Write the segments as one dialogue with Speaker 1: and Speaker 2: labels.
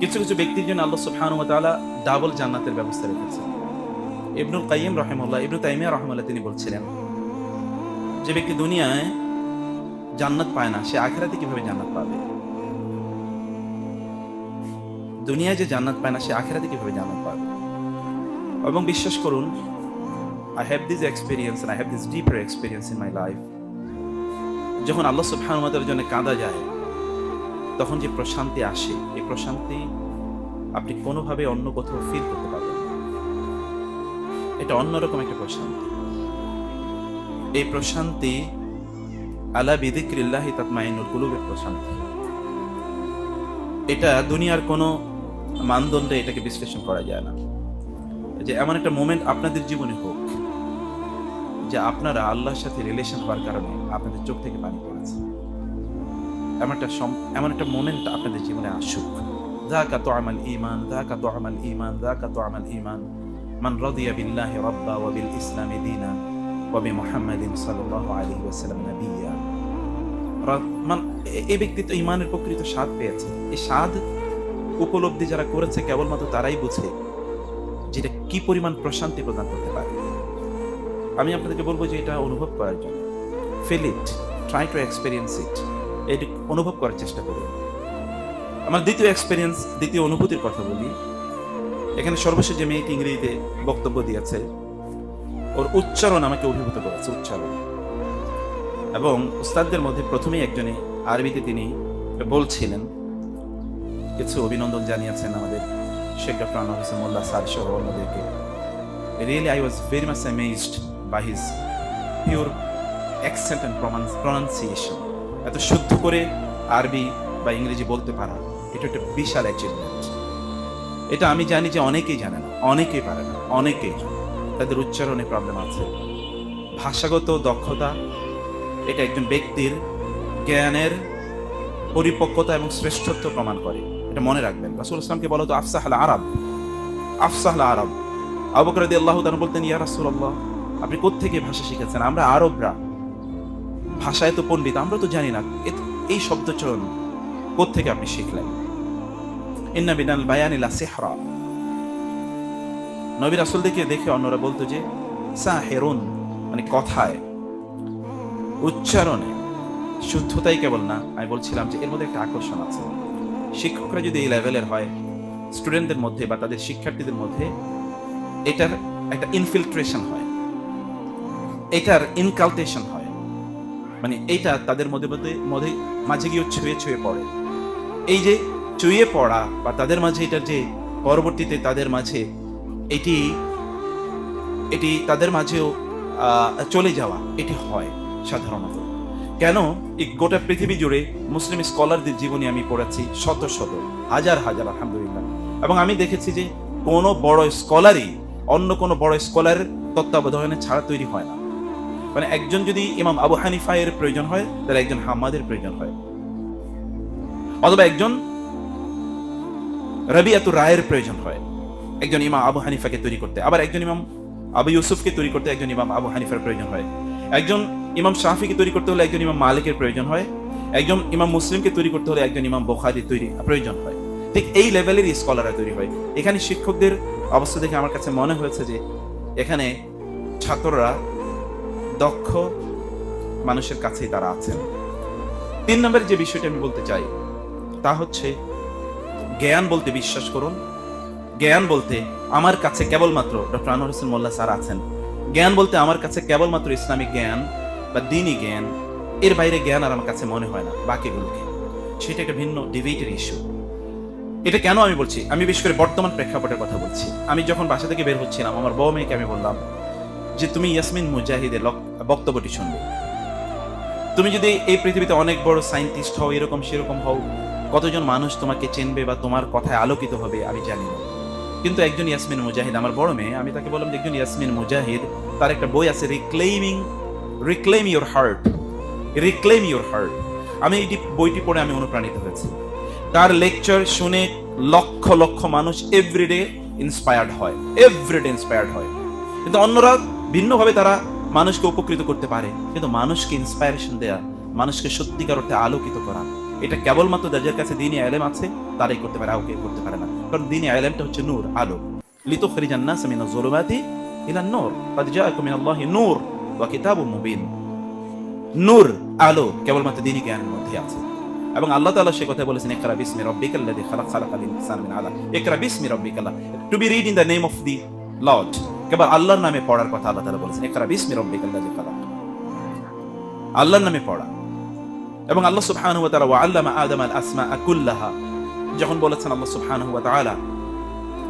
Speaker 1: কিছু কিছু ব্যক্তির জন্য আল্লাহ ওয়া ডাবল জান্নাতের ব্যবস্থা রেখেছেন ইবনুল কাইয়িম রাহিমাহুল্লাহ, ইবনু তাইমিয়া রাহিমাহুল্লাহ তিনি বলছিলেন, যে ব্যক্তি দুনিয়ায় জান্নাত পায় না, সে আখেরাতে কীভাবে জান্নাত পাবে? দুনিয়ায় যে জান্নাত পায় না, সে আখেরাতে কীভাবে জান্নাত পাবে? এবং বিশ্বাস করুন I have this experience I have this deeper experience in my life যখন আল্লাহ সুবহানাহু ওয়া জন্য কাঁদা যায় তখন যে প্রশান্তি আসে, এই প্রশান্তি আপনি কোনোভাবে অন্য কোথাও ফিল করতে পারবেন এটা অন্যরকম একটা প্রশান্তি। এই প্রশান্তি আলা বিদিক্রিল্লাহি তাতমাইনুল কুলুবের প্রশান্তি। এটা দুনিয়ার কোনো মানদণ্ডে এটাকে বিশ্লেষণ করা যায় না। যে এমন একটা মোমেন্ট আপনাদের জীবনে হোক, যে আপনারা আল্লাহর সাথে রিলেশন হওয়ার কারণে আপনাদের চোখ থেকে পানি পড়েছে। এমন একটা সম- এমন একটা মোমেন্ট আপনাদের জীবনে আসুক ذاك طعم الإيمان ذاك طعم الإيمان ذاك طعم الإيمان من رضي بالله ربا وبالإسلام دينا وبمحمد صلى الله عليه وسلم نبيا রা- মান এ- এই ব্যক্তি তো ইমানের প্রকৃত স্বাদ পেয়েছে এই স্বাদ উপলব্ধি যারা করেছে কেবলমাত্র তারাই বুঝে যেটা কি পরিমাণ প্রশান্তি প্রদান করতে পারে আমি আপনাদেরকে বলবো যে এটা অনুভব করার জন্য feel it try to experience it এটি অনুভব করার চেষ্টা করুন আমার দ্বিতীয় এক্সপিরিয়েন্স দ্বিতীয় অনুভূতির কথা বলি। এখানে সর্বশেষ যে মেয়েটি ইংরেজিতে বক্তব্য দিয়েছে, ওর উচ্চারণ আমাকে অভিভূত করেছে, উচ্চারণ। এবং উস্তাদদের মধ্যে প্রথমেই একজনে আরবিতে তিনি বলছিলেন, কিছু অভিনন্দন জানিয়েছেন আমাদের শেখ ডক্টর আনোয়ার হোসেন মোল্লা স্যার সহ অন্যদেরকে। Really I was very much amazed by his pure accent and pronunciation এত শুদ্ধ করে আরবি বা ইংরেজি বলতে পারা, এটা একটা বিশাল অ্যাচিভমেন্ট এটা আমি জানি যে অনেকেই জানে না, অনেকেই পারে না, অনেকেই তাদের উচ্চারণে প্রবলেম আছে। ভাষাগত দক্ষতা, এটা একজন ব্যক্তির জ্ঞানের পরিপক্কতা এবং শ্রেষ্ঠত্ব প্রমাণ করে। এটা মনে রাখবেন। রাসুল ইসলামকে বলো তো আফসাহ আরব। আফসাহ আরব। আবকর দি আল্লাহ তাআলা বলতেন, ইয়া রাসূলুল্লাহ, আপনি কোত্থেকে ভাষা শিখেছেন? আমরা আরবরা। ভাষায় তো পণ্ডিত, আমরা তো জানি না এই শব্দচরণ কোত্থেকে আপনি শিখলেন? ইন্না বিনাল বায়ানিলা সিহরা নবী রাসূলদেরকে দেখে অন্যরা বলতো যে, সাহেরুন মানে কথায়, উচ্চারণে, শুদ্ধতাই কেবল না। আমি বলছিলাম যে, এর মধ্যে একটা আকর্ষণ আছে। শিক্ষকরা যদি এই লেভেলের হয় স্টুডেন্টদের মধ্যে বা তাদের শিক্ষার্থীদের মধ্যে, এটার একটা ইনফিল্ট্রেশন হয়। এটার ইনকালটেশন হয়। মানে এইটা তাদের মধ্যে মধ্যে মধ্যে মাঝে গিয়ে ছুঁয়ে ছুঁয়ে পড়ে। এই যে চুইয়ে পড়া বা তাদের মাঝে এটার যে পরবর্তীতে তাদের মাঝে এটি এটি তাদের মাঝেও চলে যাওয়া, এটি হয় সাধারণত। কেন? এই গোটা পৃথিবী জুড়ে মুসলিম স্কলারদের জীবনী আমি পড়েছি শত শত, হাজার হাজার, আলহামদুলিল্লাহ। এবং আমি দেখেছি যে কোনো বড় স্কলারই অন্য কোনো বড় স্কলারের তত্ত্বাবধানে ছাড়া তৈরি হয় না। মানে একজন যদি ইমাম আবু হানিফা এর প্রয়োজন হয়, তাহলে একজন হাম্মাদের প্রয়োজন হয়। অথবা একজন রবিয়াতুর রায়ের প্রয়োজন হয়, একজন ইমাম আবু হানিফাকে তৈরি করতে। আবার একজন ইমাম আবু ইউসুফকে তৈরি করতে একজন ইমাম আবু হানিফার প্রয়োজন হয়। একজন ইমাম শাফিকে তৈরি করতে হলে একজন ইমাম মালিকের প্রয়োজন হয়। একজন ইমাম মুসলিমকে তৈরি করতে হলে একজন ইমাম বোখারির তৈরি প্রয়োজন হয়। ঠিক এই লেভেলের স্কলাররা তৈরি হয়। এখানে শিক্ষকদের অবস্থা দেখে আমার কাছে মনে হয়েছে যে, এখানে ছাত্ররা দক্ষ মানুষের কাছেই তারা আছেন। তিন নম্বরের যে বিষয়টা আমি বলতে চাই, তা হচ্ছে জ্ঞান বলতে বিশ্বাস করুন, জ্ঞান বলতে আমার কাছে কেবলমাত্র ডক্টর আনোয়ার হোসেন মোল্লা স্যার আছেন। জ্ঞান বলতে আমার কাছে কেবলমাত্র ইসলামিক জ্ঞান বা দিনই জ্ঞান, এর বাইরে জ্ঞান আর আমার কাছে মনে হয় না, বাকিগুলোকে। সেটা একটা ভিন্ন ডিবেটের ইস্যু এটা কেন আমি বলছি? আমি বিশেষ করে বর্তমান প্রেক্ষাপটের কথা বলছি। আমি যখন বাসা থেকে বের হচ্ছিলাম, আমার বউ মেয়েকে আমি বললাম যে, তুমি ইয়াসমিন মুজাহিদের বক্তব্যটি শুনবে। তুমি যদি এই পৃথিবীতে অনেক বড় সায়েন্টিস্ট হও, এরকম সেরকম হও, কতজন মানুষ তোমাকে চেনবে বা তোমার কথায় আলোকিত হবে আমি জানি না। কিন্তু একজন ইয়াসমিন মুজাহিদ, আমার বড় মেয়ে, আমি তাকে বললাম যে, একজন ইয়াসমিন মুজাহিদ, তার একটা বই আছে reclaiming reclaim your heart reclaim your heart আমি এই বইটি পড়ে আমি অনুপ্রাণিত হয়েছি। তার লেকচার শুনে লক্ষ লক্ষ মানুষ এভরিডে ইন্সপায়ার্ড হয় এভরিডে ইন্সপায়ার্ড হয়। কিন্তু অন্যরা ভিন্নভাবে তারা মানুষকে উপকৃত করতে পারে, কিন্তু মানুষকে ইন্সপায়ারেশন দেয়া, মানুষকে সত্যিকার অর্থে আলোকিত করা, এটা কেবলমাত্র যাদের কাছে দিনে আলেম আছে, তারাই করতে পারে আউকে করতে পারে না। কারণ দিনে আলেমটা হচ্ছে নূর, আলো। লিতো খরিজান না ইলা নূর নূর মুবিন। নূর, আলো কেবলমাত্র দিনই জ্ঞানের মধ্যে আছে। এবং আল্লাহ তাআলা সে কথা বলেছেন একরা বিসমি রাব্বিকাল লাযী খালাক, খালাকাল ইনসান মিন বিসমি to be read in the name of the lord কেবল আল্লাহর নামে পড়ার কথা আল্লাহ তাআলা বলেছেন। বিসমি রাব্বিকাল লাযী খালাক। আল্লাহর নামে পড়া। এবং আল্লাহ সুবহানাহু ওয়া তাআলা ওয়া আল্লামা আদম আল আসমাআ কুল্লাহা, যখন বলেছেন আল্লাহ সুবহানাহু ওয়া তাআলা,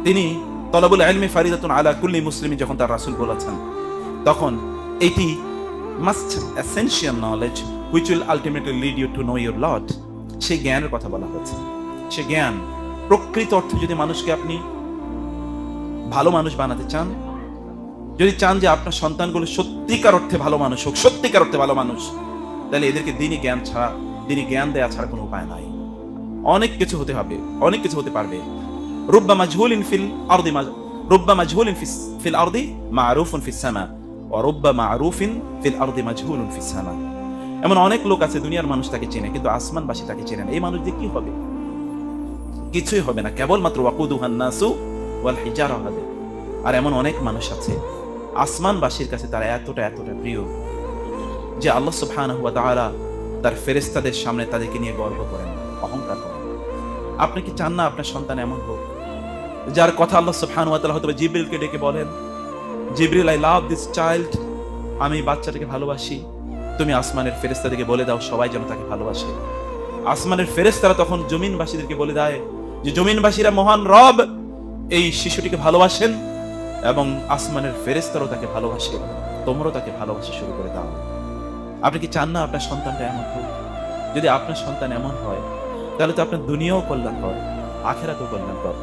Speaker 1: তিনি তলাবুল ইলমি ফারিদাতুন আলা কুল্লি মুসলিমিন যখন তার রাসূল বলেছেন, তখন এটি must essential knowledge which will ultimately lead you to know your lord সেই জ্ঞানের কথা বলা হয়েছে। সে জ্ঞান প্রকৃত অর্থে যদি মানুষকে আপনি ভালো মানুষ বানাতে চান যদি চান যে আপনার সন্তানগুলো সত্যিকার অর্থে ভালো মানুষ হোক, সত্যিকার অর্থে ভালো মানুষ, তাহলে এদেরকে দিনই জ্ঞান ছাড়া দিনই জ্ঞান দেয়া ছাড়া কোনো উপায় নাই। অনেক কিছু হতে হবে, অনেক কিছু হতে পারবে। রুব্বা ফিল আরদি রুব্বা ফিল আরদি ফিল আরদি এমন অনেক লোক আছে দুনিয়ার মানুষ তাকে চেনে, কিন্তু আসমানবাসী তাকে চেনে না। এই মানুষ দিয়ে কি হবে? কিছুই হবে না। কেবলমাত্র ওয়াকুদুহান নাসু ওয়াল হিজারা হবে। আর এমন অনেক মানুষ আছে আসমানবাসীর কাছে তারা এতটা এতটা প্রিয় যে আল্লাহ সুবহানাহু ওয়া তাআলা তার ফেরেশতাদের সামনে তাদেরকে নিয়ে গর্ব করেন, অহংকার করেন। আপনি কি চান না আপনার সন্তান এমন হোক? যার কথা আল্লাহ সুবহানাহু ওয়া তাআলা হয়তো জিবরিলকে ডেকে বলেন, Jibril I love this child আমি বাচ্চাটাকে ভালোবাসি। তুমি আসমানের ফেরেশতাদেরকে বলে দাও, সবাই যেন তাকে ভালোবাসে। আসমানের ফেরেশতারা তখন জমিনবাসীদেরকে বলে দেয় যে, জমিনবাসীরা মহান রব, এই শিশুটিকে ভালোবাসেন এবং আসমানের ফেরেশতারও তাকে ভালোবাসে তোমরাও তাকে ভালোবাসা শুরু করে দাও আপনি কি চান না আপনার সন্তানটা এমন হোক যদি আপনার সন্তান এমন হয় তাহলে তো আপনার দুনিয়াও কল্যাণকর আখেরাতেও কল্যাণকর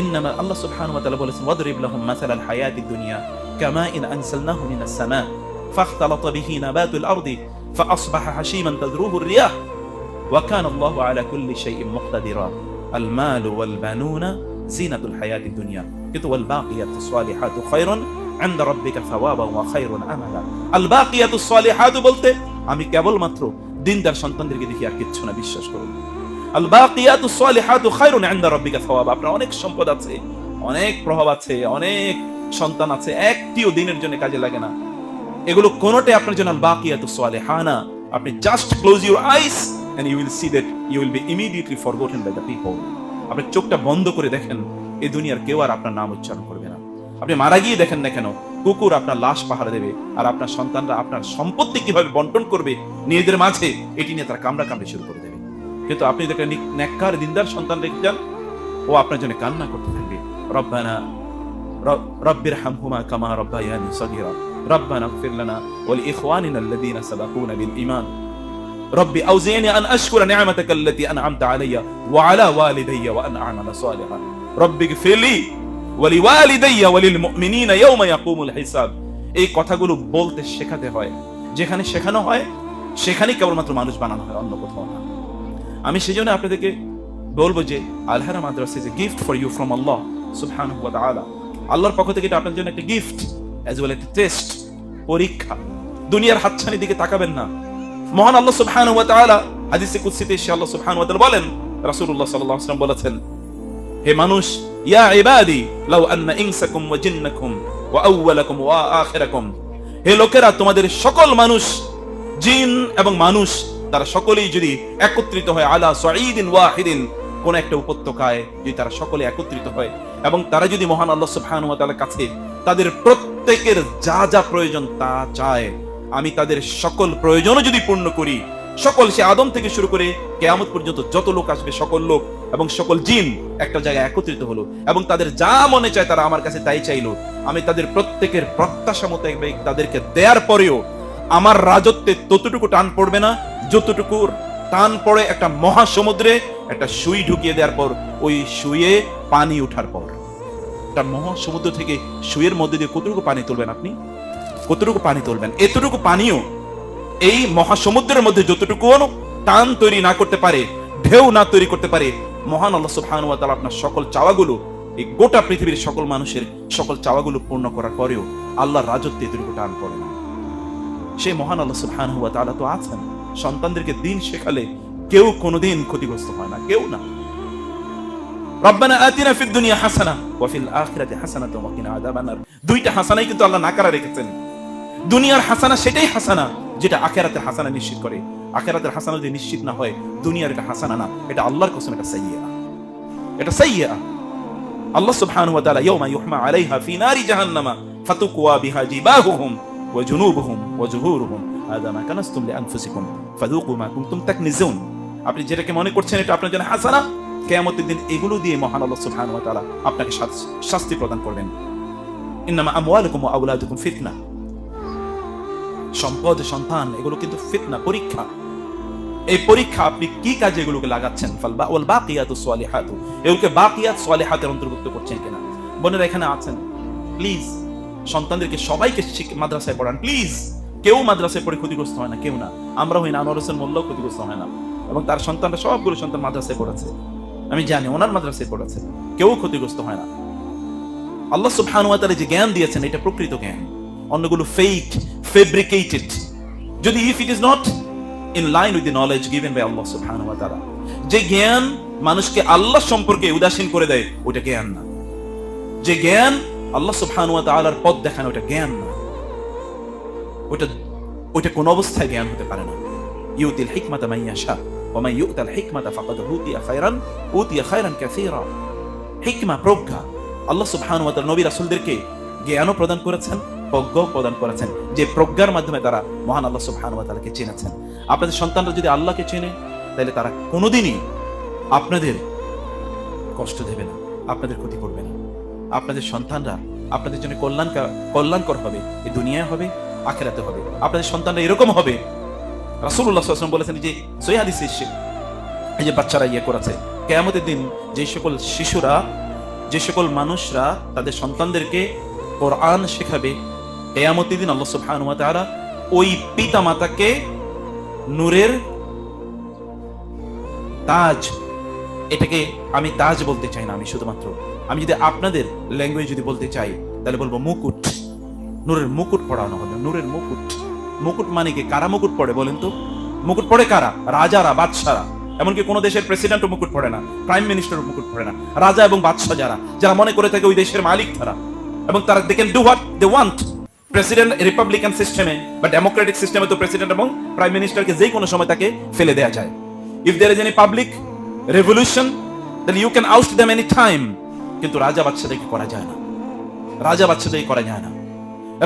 Speaker 1: ইন্নামা আল্লাহ সুবহানাহু ওয়া তাআলা বলেছেন ওয়াদরিব লাহুম মাসালাল হায়াতিদ দুনিয়া কামা ইন আনসালনাহু মিনাস সামা فاختلط به نبات الأرض فأصبح هشيما تذروه الرياح وكان الله على كل شيء مقتدرا المال والبنون زينة الحياة الدنيا কিন্তু বলতে আমি কেবলমাত্র দিনদার সন্তানদেরকে দেখি আর কিচ্ছু না, বিশ্বাস করুন। আপনার অনেক সম্পদ আছে, অনেক প্রভাব আছে, অনেক সন্তান আছে, একটিও দিনের জন্য কাজে লাগে না। এগুলো কোনোটাই আপনার জন্য আল হা না আপনি just close your eyes and you will see that you will be immediately forgotten by the people চোখটা বন্ধ করে দেখেন এই দুনিয়ার কেউ আর আপনার নাম উচ্চারণ করবে না আপনি মারা গিয়ে দেখেন না কেন কুকুর আপনার লাশ পাহারা দেবে আর আপনার সন্তানরা আপনার সম্পত্তি কিভাবে বন্টন করবে নিজেদের মাঝে এটি নিয়ে তারা কামড়া কামড়ে শুরু করে দেবে কিন্তু আপনি দেখেন নেককার দিনদার সন্তান রেখে যান ও আপনার জন্য কান্না করতে থাকবে রব্বানা রব্বির হামহুমা কামা রব্বায়ানি সগীরা ربنا اغفر لنا ولإخواننا الذين سبقونا بالإيمان ربي أوزعني أن أشكر نعمتك التي أنعمت علي وعلى والدي وأن أعمل صالحا রব্বিক ফিলি ওয়ালি ওয়ালিদাইয়া ওয়ালিল মুমিনিনা ইয়াউমা ইয়াকুমুল হিসাব। এই কথাগুলো বলতে শেখাতে হয়। যেখানে শেখানো হয় সেখানে কেবলমাত্র মানুষ বানানো হয়, অন্য কোথাও না। আমি সেই জন্য আপনাদেরকে বলব যে, আলহারা Madras is a gift for you from Allah সুবহান ওয়া আল্লাহর পক্ষ থেকে এটা আপনার জন্য একটা গিফট অ্যাজ ওয়েল একটা টেস্ট পরীক্ষা। দুনিয়ার হাতছানির দিকে তাকাবেন না। মহান আল্লাহ সুফহান ওয়া তাআলা হাদিসে কুদসিতে ইনশাআল্লাহ আল্লাহ ওয়া বলেন, রাসূলুল্লাহ সাল্লাল্লাহু আলাইহি বলেছেন হে মানুষ, ইয়া ইবাদি, লাউ আন্না ইনসাকুম ওয়া জিন্নাকুম ওয়া আউওয়ালাকুম ওয়া আখিরাকুম। হে লোকেরা, তোমাদের সকল মানুষ, জিন এবং মানুষ, তারা সকলেই যদি একত্রিত হয় আলা সাঈদিন ওয়াহিদিন, কোন একটা উপত্যকায় যদি তারা সকলে একত্রিত হয়, এবং তারা যদি মহান আল্লাহ সুবহানাহু ওয়া তাআলার কাছে তাদের প্রত্যেকের যা যা প্রয়োজন তা চায়, আমি তাদের সকল প্রয়োজনও যদি পূর্ণ করি সকল সে আদম থেকে শুরু করে কেয়ামত পর্যন্ত যত লোক আসবে, সকল লোক এবং সকল জিন একটা জায়গায় একত্রিত হলো এবং তাদের যা মনে চায় তারা আমার কাছে তাই চাইলো। আমি তাদের প্রত্যেকের প্রত্যাশা মতো তাদেরকে দেওয়ার পরেও আমার রাজত্বে ততটুকু টান পড়বে না, যতটুকু টান পড়ে একটা মহাসমুদ্রে একটা সুই ঢুকিয়ে দেওয়ার পর ওই সুইয়ে পানি উঠার পর। একটা মহাসমুদ্র থেকে সুইয়ের মধ্যে দিয়ে কতটুকু পানি তুলবেন আপনি? কতটুকু পানি তুলবেন? এতটুকু পানিও এই মহাসমুদ্রের মধ্যে যতটুকু টান তৈরি না করতে পারে, ঢেউ না তৈরি করতে পারে, মহান আল্লাহ সুবহানাহু ওয়া তাআলা আপনার সকল চাওয়াগুলো, এই গোটা পৃথিবীর সকল মানুষের সকল চাওয়াগুলো পূর্ণ করার পরেও আল্লাহর রাজত্বে এতটুকু টান পড়ে না। সেই মহান আল্লাহ সুবহানাহু ওয়া তাআলা তো আছেন। সন্তানদেরকে দিন শেখালে কেউ কোনোদিন ক্ষতিগ্রস্ত হয় না, কেউ না। রব্বানা আতিনা ফিদ দুনিয়া হাসানা ওয়া ফিল আখিরাতি হাসানাতাও ওয়া কিনা আযাবান দুইটা হাসানাই কিন্তু আল্লাহ নাকারা রেখেছেন। দুনিয়ার হাসানা সেটাই হাসানা। যেটা আখেরাতের হাসানা নিশ্চিত করে। আখেরাতের হাসানা যদি নিশ্চিত না হয়, দুনিয়ার এটা হাসানা না, এটা আল্লাহর কসম, এটা সাইয়্যা এটা সাইয়্যা আল্লাহ সুবহানাহু ওয়া তাআলা ইয়াওমা ইউহমা আলাইহা ফি নারি জাহান্নামা, ফাতুকওয়া বিহা জিবাহুহুম ওয়া জুনুবুহুম ওয়া জুহুরুহুম। হাদা মা কানাসতুম লিআনফুসিকুম, ফাযুকু মা কুনতুম তাকনিজুন। আপনি যেটাকে মনে করছেন, এটা আপনার জন্য হাসানা। কিয়ামতের দিন এগুলো দিয়ে মহান আল্লাহ সুবহানাহু ওয়া তাআলা আপনাকে শাস্তি প্রদান করবেন। ইন্নামা আমওয়ালুকুম ওয়া আওলাদুকুম ফিতনা। সম্পদ, সন্তান, এগুলো কিন্তু ফিতনা, পরীক্ষা। এই পরীক্ষা আপনি কি কাজে এগুলোকে লাগাচ্ছেন? ফালবা ওয়াল বাকিয়াতু সালিহাতু। এগুলোকে বাকিয়াত সালিহাতের অন্তর্ভুক্ত করছেন কিনা? বোনেরা এখানে আছেন। প্লিজ, সন্তানদেরকে সবাইকে মাদ্রাসায় পড়ান। প্লিজ, কেউ মাদ্রাসায় পড়ে ক্ষতিগ্রস্ত হয় না, কেউ না। আমরা হই না, আনোয়ার হোসেন মোল্লাও ক্ষতিগ্রস্ত হয় না। এবং তার সন্তানরা, সবগুলো সন্তান মাদ্রাসায় পড়েছে। আমি জানি, ওনার মাদ্রাসায় পড়েছে। কেউ ক্ষতিগ্রস্ত হয় না। আল্লাহ সুবহানাহু ওয়া তাআলা যে জ্ঞান দিয়েছেন, এটা প্রকৃত জ্ঞান। অন্যগুলো ফেক ফেব্রিকেটেড যদি if it is not in line with knowledge given by Allah সুবহানাহু ওয়া তাআলা যে জ্ঞান মানুষকে আল্লাহ সম্পর্কে উদাসীন করে দেয় ওটা জ্ঞান না। যে জ্ঞান আল্লাহ সুবহানাহু ওয়া তাআলার পথ দেখানো ওটা জ্ঞান না। ওটা ওটা কোন অবস্থায় জ্ঞান হতে পারে না। ইউতিল হিকমাতা মান ইয়াশা, ওয়া মান ইউতাল হিকমাতা ফাকাদ উতিয়া খায়রান উতিয়া খায়রান কাসীরা। হিকমা, প্রজ্ঞা। আল্লাহ সুবহানাহু ওয়া তাআলা নবী রাসূলদেরকে জ্ঞানও প্রদান করেছেন প্রজ্ঞাও প্রদান করেছেন যে প্রজ্ঞার মাধ্যমে তারা মহান আল্লাহ সুবহানাহু ওয়া চিনেছেন। আপনাদের সন্তানরা যদি আল্লাহকে চেনে তাহলে তারা কোনোদিনই আপনাদের কষ্ট দেবে না আপনাদের ক্ষতি করবে না। আপনাদের সন্তানরা আপনাদের জন্য কল্যাণ কল্যাণকর হবে এই দুনিয়ায় হবে আখেরাতে হবে। আপনাদের সন্তানরা এরকম হবে। আলাইহি ওয়াসাল্লাম বলেছেন যে সহিহ হাদিসে এসেছে, এই যে বাচ্চারা ইয়ে করেছে কেয়ামতের দিন যে সকল শিশুরা যে সকল মানুষরা তাদের সন্তানদেরকে কোরআন শেখাবে কেয়ামতের দিন আল্লাহ সুবহানাহু ওয়া তাআলা ওই পিতা মাতাকে নূরের তাজ, এটাকে আমি তাজ বলতে চাই না আমি শুধুমাত্র। আমি যদি আপনাদের ল্যাঙ্গুয়েজ যদি বলতে চাই, তাহলে বলব মুকুট। নূরের মুকুট পড়ানো হবে, নূরের মুকুট। মুকুট মানে কি? কারা মুকুট পড়ে বলেন তো? মুকুট পড়ে কারা? রাজারা, বাদশারা। এমনকি কোনো দেশের প্রেসিডেন্টও মুকুট পড়ে না প্রাইম মিনিস্টারও মুকুট পড়ে না। রাজা এবং বাদশাহ যারা যারা মনে করে থাকে ওই দেশের মালিক তারা। এবং তারা they can do what they want president republican সিস্টেমে বা ডেমোক্রেটিক সিস্টেমে তো প্রেসিডেন্ট এবং প্রাইম মিনিস্টারকে যে কোনো সময় তাকে ফেলে দেওয়া যায়। If there is any public revolution then you can out them any time কিন্তু রাজা বাচ্চাদেরকে করা যায় না। রাজা বাচ্চাদেরকে করা যায় না।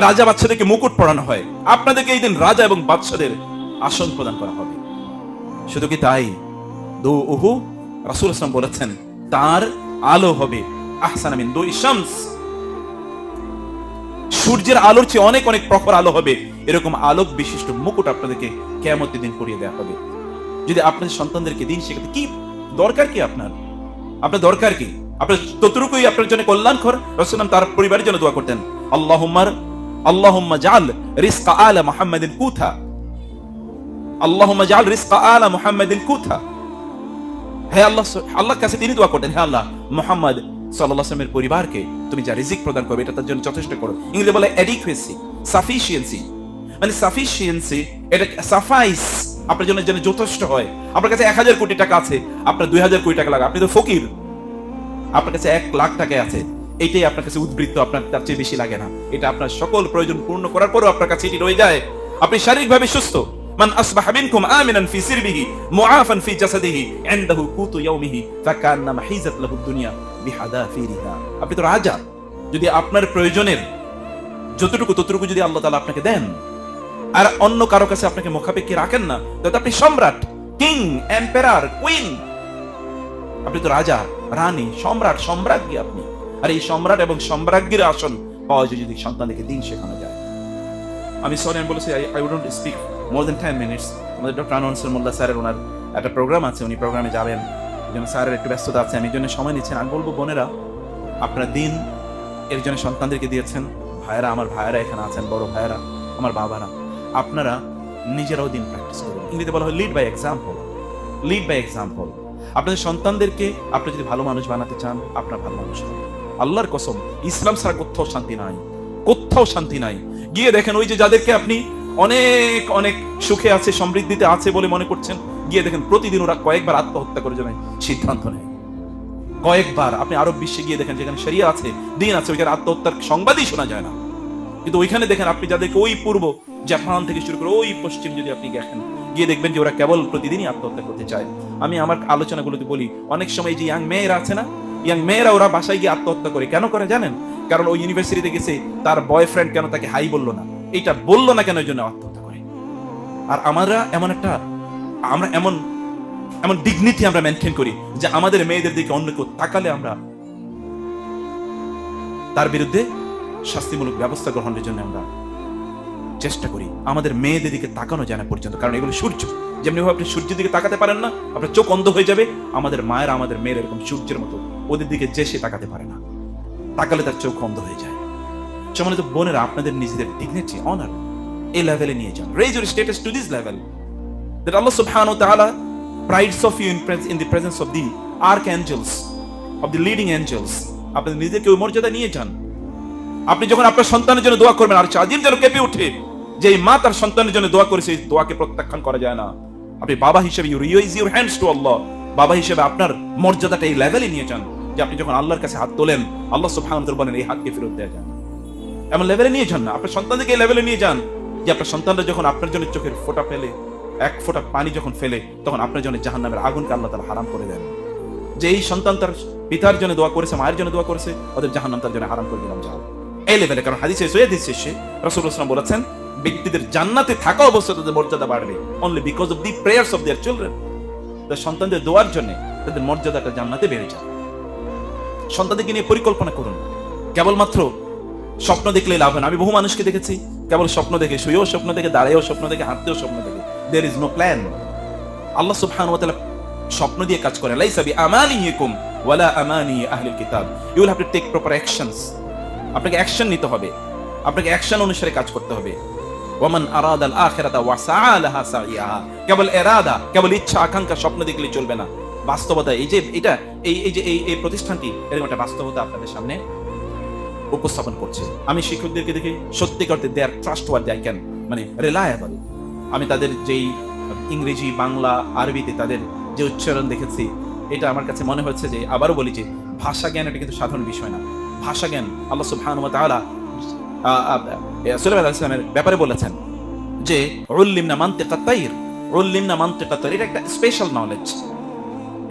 Speaker 1: রাজা বাচ্চাদেরকে মুকুট পড়ানো হয়। আপনাদেরকে এই দিন রাজা এবং বাচ্চাদের আসন প্রদান করা হবে। শুধু কি তাই? দু উহু, রাসূল আসলাম বলেছেন, তার আলো হবে। আহসানা মিন দুই শামস। সূর্যের আলোর চেয়ে অনেক অনেক প্রখর আলো হবে। এরকম আলোক বিশিষ্ট মুকুট আপনাদেরকে কেয়ামতের দিন পরিয়ে দেওয়া হবে। যদি আপনাদের সন্তানদেরকে দিন শেখাতে, কি দরকার কি আপনার? আপনার দরকার কি? আপনার ততটুকুই আপনার জন্য কল্যাণকর রসুলাম তার পরিবারের জন্য দোয়া করতেন। আল্লাহুম্মার, আল্লাহুম্মা জাল রিজকা আলা মুহাম্মাদিন কুথা। আল্লাহুম্মা জাল রিজকা আলা মুহাম্মাদিন কুথা। আল্লাহ কাছে তিনি দোয়া করতেন আল্লাহ, মুহাম্মদ আলাইহি পরিবারকে তুমি যা রিজিক প্রদান করবে এটা তার জন্য যথেষ্ট করো। ইংরেজি বলে অ্যাডিকুয়েসি সাফিসিয়েন্সি মানে সাফিসিয়েন্সি এটা সাফাইস আপনার জন্য যেন যথেষ্ট হয়। আপনার কাছে এক হাজার কোটি টাকা আছে, আপনার দুই হাজার কোটি টাকা লাগে আপনি তো ফকির। আপনার কাছে এক লাখ টাকা আছে, এটাই আপনার কাছে উদ্বৃত্ত, আপনার তার চেয়ে বেশি লাগে না। এটা আপনার সকল প্রয়োজন পূর্ণ করার পরও আপনার কাছে এটি রয়ে যায়। আপনি শারীরিকভাবে সুস্থ। মান আসবাহ মিনকুম আমিনান ফি সিরবিহি মুআফান ফি জাসাদিহি ইনদাহু কুতু ইয়াউমিহি ফাকান্নামা হিজাত লাহু দুনিয়া বিহাদাফিরিহা আপনি তো রাজা যদি আপনার প্রয়োজনের যতটুকু ততটুকু যদি আল্লাহ তাআলা আপনাকে দেন, আর অন্য কারও কাছে আপনাকে মুখাপেক্ষি রাখেন না, তাহলে আপনি সম্রাট কিং এম্পায়ার কুইন আপনি তো রাজা, রানী, সম্রাট, সম্রাজ্ঞী আপনি। আর এই সম্রাট এবং সম্রাজ্ঞীর আসন পাওয়া যায় যদি সন্তানকে দিন শেখানো যায়। আমি সরি আমি বলেছি I wouldn't speak more than ten minutes আমাদের ডক্টর আনোয়ার মোল্লা স্যারের ওনার একটা প্রোগ্রাম আছে, উনি প্রোগ্রামে যাবেন। এই জন্য স্যারের একটু ব্যস্ততা আছে, আমি জন্য সময় নিচ্ছেন আমি বলব, বোনেরা, আপনার দিন এর জন্য সন্তানদেরকে দিয়েছেন। ভাইয়েরা, আমার ভাইয়েরা এখানে আছেন, বড় ভাইয়েরা, আমার বাবারা। আপনারা নিজেরাও দিন প্র্যাকটিস করুন। ইংরেজিতে বলা হয় lead by example lead by example আপনাদের সন্তানদেরকে আপনি যদি ভালো মানুষ বানাতে চান, আপনার ভালো মানুষ হবে আল্লাহর কসম, ইসলাম ছাড়া কোথাও শান্তি নাই। কোথাও শান্তি নাই। গিয়ে দেখেন ওই যে যাদেরকে আপনি অনেক অনেক সুখে আছে, সমৃদ্ধিতে আছে বলে মনে করছেন। গিয়ে দেখেন প্রতিদিন ওরা কয়েকবার আত্মহত্যা করে জন্য, সিদ্ধান্ত নেয়। কয়েকবার, আপনি আরব বিশ্বে গিয়ে দেখেন যেখানে শরিয়া আছে, দিন আছে, ওইখানে আত্মহত্যার সংবাদই শোনা যায় না। কিন্তু ওইখানে দেখেন আপনি যাদেরকে ওই পূর্ব জাপান থেকে শুরু করে ওই পশ্চিম যদি আপনি দেখেন, গিয়ে দেখবেন যে ওরা কেবল প্রতিদিনই আত্মহত্যা করতে চায়। আমি আমার আলোচনাগুলোতে বলি, অনেক সময় যে ইয়াং মেয়েরা আছে না, ইয়াং মেয়েরা ওরা বাসায় গিয়ে আত্মহত্যা করে। কেন করে জানেন? কারণ ওই ইউনিভার্সিটিতে গেছে, তার বয়ফ্রেন্ড কেন তাকে হাই বলল না? এটা বলল না কেন এই জন্য আত্মহত্যা করে? আর আমরা এমন একটা, আমরা এমন এমন ডিগনিটি আমরা মেনটেন করি যে আমাদের মেয়েদের দিকে অন্য কেউ তাকালে আমরা তার বিরুদ্ধে শাস্তিমূলক ব্যবস্থা গ্রহণের জন্য আমরা চেষ্টা করি। আমাদের মেয়েদের দিকে তাকানো যায় না পর্যন্ত, কারণ এগুলো সূর্য। যেমনি ভাবে আপনি সূর্যের দিকে তাকাতে পারেন না, আপনার চোখ অন্ধ হয়ে যাবে, আমাদের মায়ের, আমাদের মেয়ের এরকম সূর্যের মতো ওদের দিকে যে সে তাকাতে পারে না, তাকালে তার চোখ অন্ধ হয়ে যায়। সম্মানিত বোনেরা আপনাদের নিজেদের ডিগনিটি অনার এই লেভেলে নিয়ে যান। Raise your status to this level that Allah subhanahu wa ta'ala prides of you in, pres- in the presence of the archangels, of the leading angels. আপনাদের নিজেদেরকে ওই মর্যাদা নিয়ে যান। আপনি যখন আপনার সন্তানের জন্য দোয়া করবেন আর চাজিম যেন কেঁপে ওঠে যে এই মা তার সন্তানের জন্য দোয়া করেছে দোয়াকে প্রত্যাখ্যান করা যায় না। আপনি বাবা হিসেবে you raise your hands to Allah বাবা হিসেবে আপনার মর্যাদাটা এই লেভেলে নিয়ে যান যে আপনি যখন আল্লাহর কাছে হাত তোলেন আল্লাহ সুবহানাহু ওয়া তাআলা বলেন এই হাতকে ফেরত দেওয়া যায় না। এমন লেভেলে নিয়ে যান না। আপনার সন্তানদেরকে এই লেভেলে নিয়ে যান যে আপনার সন্তানরা যখন আপনার জন্য চোখের ফোঁটা ফেলে, এক ফোঁটা পানি যখন ফেলে, তখন আপনার জন্য জাহান নামের আগুনকে আল্লাহ তালা হারাম করে দেন। যে এই সন্তান তার পিতার জন্য দোয়া করেছে, মায়ের জন্য দোয়া করেছে, ওদের জাহান নাম তার জন্য হারাম করে দিলাম, যাও। এই লেভেলে কারণ হাদিসে, সৈয়দ শেষে রসুল ইসলাম বলেছেন, ব্যক্তিদের জান্নাতে থাকা অবস্থায় তাদের মর্যাদা বাড়বে। Only because of the prayers of their children তার সন্তানদের দোয়ার জন্য তাদের মর্যাদাটা জান্নাতে বেড়ে যায়। সন্তানদেরকে নিয়ে পরিকল্পনা করুন। কেবলমাত্র স্বপ্ন দেখলে লাভ হয় না। আমি বহু মানুষকে দেখেছি, কেবল স্বপ্ন দেখে, শুয়েও স্বপ্ন দেখে, দাঁড়িয়েও স্বপ্ন দেখে, হাঁটতেও স্বপ্ন দেখে। There is no plan Allah সুবহানাহু ওয়া তাআলা স্বপ্ন দিয়ে কাজ করে। লাইসা বি আমানিহিকুম ওয়ালা আমানি আহলিল কিতাব। You will have to take proper actions আপনাকে অ্যাকশন নিতে হবে। আপনাকে অ্যাকশন অনুসারে কাজ করতে হবে। ওয়ামান আরাদা আল আখিরাতা ওয়া সাআ লাহা সাইয়াহা কেবল এরাদা, কেবল ইচ্ছা, আকাঙ্ক্ষা, স্বপ্ন দেখলে চলবে না। বাস্তবতা, এই যে এটা, এই এই যে এই প্রতিষ্ঠানটি, এরকম একটা বাস্তবতা আপনাদের সামনে উপস্থাপন করছে। আমি শিক্ষকদেরকে দেখে সত্যি করতে they are trustworthy I can মানে রিলায়েবল আমি তাদের যেই ইংরেজি, বাংলা, আরবিতে তাদের যে উচ্চারণ দেখেছি, এটা আমার কাছে মনে হচ্ছে যে আবারও বলি যে ভাষা জ্ঞান এটা কিন্তু সাধারণ বিষয় না। ভাষা জ্ঞান আল্লাহ সুবহানাহু ওয়া তাআলা সুলাইমান ব্যাপারে বলেছেন যে, উল্লিমনা মানতিকাত তাইর, উল্লিমনা মানতিকাত তাইর, এটা একটা স্পেশাল নলেজ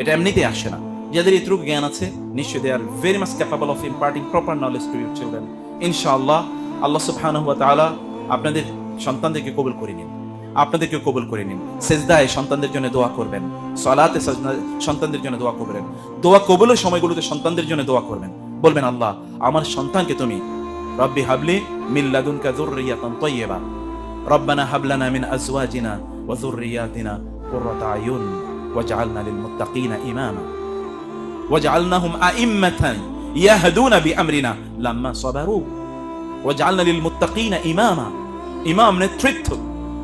Speaker 1: এটা এমনিতে আসে না। যাদের এটুকু জ্ঞান আছে, নিশ্চয়ই they are very much capable of imparting proper knowledge to your children ইনশাআল্লাহ, আল্লাহ সুবহানাহু ওয়া আপনাদের সন্তানদেরকে কবুল করে নিন। আপনাদেরকে কবুল করে নিন। সেজদায় সন্তানদের জন্য দোয়া করবেন। সলাতে সন্তানদের জন্য দোয়া করবেন। দোয়া কবুলের সময়গুলোতে সন্তানদের জন্য দোয়া করবেন। বলবেন, আল্লাহ, আমার সন্তানকে তুমি রব্বি হাবলি মিল্লাদুনকা যুররিয়াতান তাইয়্যিবা রব্বানা হাবলানা মিন আজওয়াজিনা ওয়া কুররাতা আয়ুন ওয়াজআলনা লিল মুত্তাকিনা ইমামা। ওয়াজআলনাহুম আইম্মাতান ইয়াহদুনা বিআমরিনা লাম্মা সাবারু ওয়াজআলনা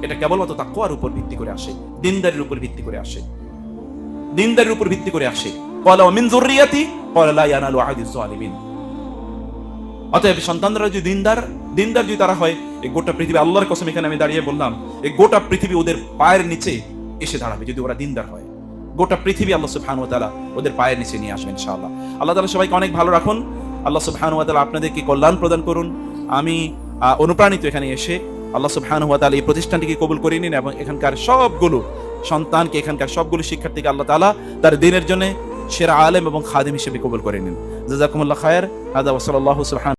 Speaker 1: এটা কেবলমাত্র উপর ভিত্তি করে আসে, দিনদারির উপর ভিত্তি করে আসে। দিনদারির উপর ভিত্তি করে আসে। মিন লা জালিমিন অতএব সন্তানরা যদি দিনদার দিনদার যদি তারা হয়, এই গোটা পৃথিবী আল্লাহর কসম এখানে আমি দাঁড়িয়ে বললাম, এই গোটা পৃথিবী ওদের পায়ের নিচে এসে দাঁড়াবে যদি ওরা দিনদার হয়। গোটা পৃথিবী আল্লাহ সুবহানাহু ওয়া ওদের পায়ের নিচে নিয়ে আসবেন ইনশাআল্লাহ। আল্লাহ তাআলা সবাইকে অনেক ভালো রাখুন। আল্লাহ সুবহানাহু ওয়া আপনাদেরকে কল্যাণ প্রদান করুন। আমি অনুপ্রাণিত এখানে এসে আল্লাহ সুবহানাহু ওয়া তাআলা এই প্রতিষ্ঠানটিকে কবুল করে নিন এবং এখানকার সবগুলো সন্তানকে, এখানকার সবগুলো শিক্ষার্থীকে আল্লাহ তাআলা তার দিনের জন্য সেরা আলেম এবং খাদিম হিসেবে কবুল করে নিন। জাযাকুমুল্লাহ খায়ের। হাদা ওয়া সাল্লাল্লাহু সুবহান